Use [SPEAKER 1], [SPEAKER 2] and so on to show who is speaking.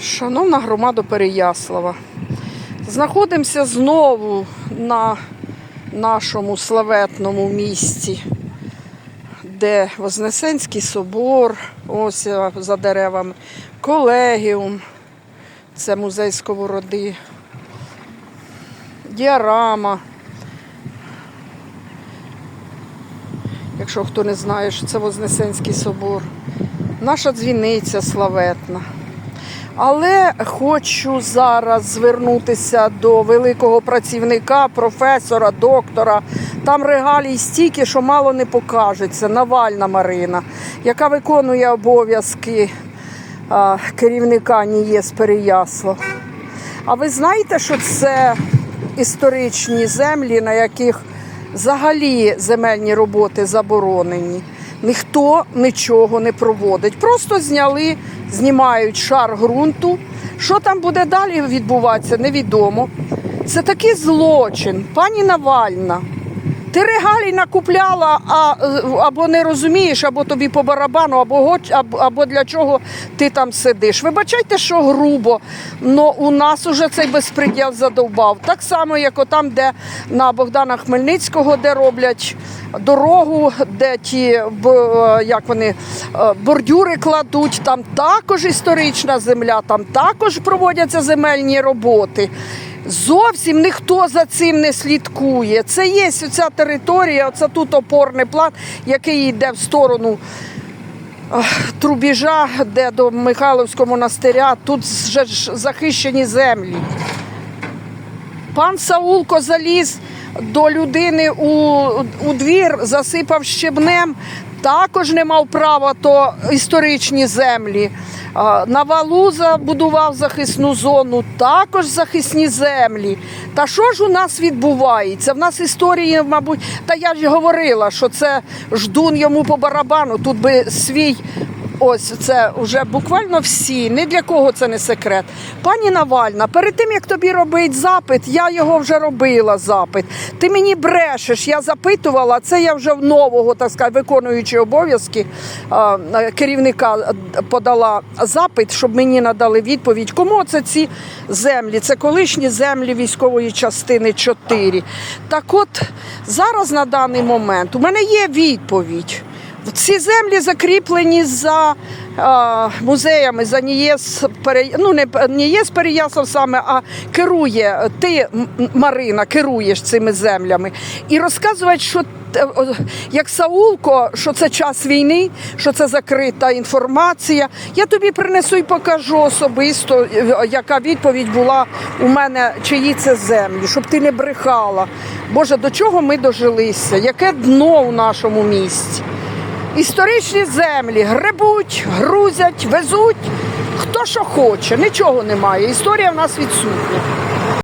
[SPEAKER 1] Шановна громада Переяслава, знаходимося знову на нашому славетному місці, де Вознесенський собор, ось е, за деревами, колегіум, це музей сковороди, діарама. Якщо хто не знає, що це Вознесенський собор, наша дзвіниця славетна. Але хочу зараз звернутися до великого працівника, професора, доктора. Там регалій стільки, що мало не покажеться. Навальна Марина, яка виконує обов'язки керівника НІЄС Переяслав. А ви знаєте, що це історичні землі, на яких взагалі земельні роботи заборонені? Ніхто нічого не проводить. Просто зняли, знімають шар ґрунту. Що там буде далі відбуватися, невідомо. Це такий злочин, пані Навальна. Ти регалій накупляла, а, або не розумієш, або тобі по барабану, або, або, для чого ти там сидиш. Вибачайте, що грубо, але у нас уже цей безпреділ задовбав. Так само, як отам, де на Богдана Хмельницького, де роблять дорогу, де ті як вони, е, бордюри кладуть, там також історична земля, там також проводяться земельні роботи. Зовсім ніхто за цим не слідкує. Це є оця територія, оце тут опорний план, який йде в сторону Трубіжа, де до Михайловського монастиря. Тут вже захищені землі. Пан Саулко заліз до людини у, у двір, засипав щебнем. Також не мав права, то історичні землі. На валу забудував захисну зону, також захисні землі. Та що ж у нас відбувається? В нас історії, мабуть, та я ж говорила, що це ждун йому по барабану. Тут би свій Ось це вже буквально всі. Ні для кого це не секрет. Пані Навальна, перед тим як тобі робить запит, я його вже робила запит. Ти мені брешеш, я запитувала. Це я вже в нового, так сказати, виконуючи обов'язки а, керівника е, подала запит, щоб мені надали відповідь. Кому це ці землі? Це колишні землі військової частини 4. Так от зараз на даний момент у мене є відповідь. Ці землі закріплені за е, музеями, за НІЄС, ну не НІЄС Переяслав саме, а керує, ти, Марина, керуєш цими землями. І розказувати, що е, як Саулко, що це час війни, що це закрита інформація. Я тобі принесу і покажу особисто, е, яка відповідь була у мене, чиї це землі, щоб ти не брехала. Боже, до чого ми дожилися? Яке дно у нашому місті? Історичні землі гребуть, грузять, везуть. Хто що хоче, нічого немає. Історія в нас відсутня.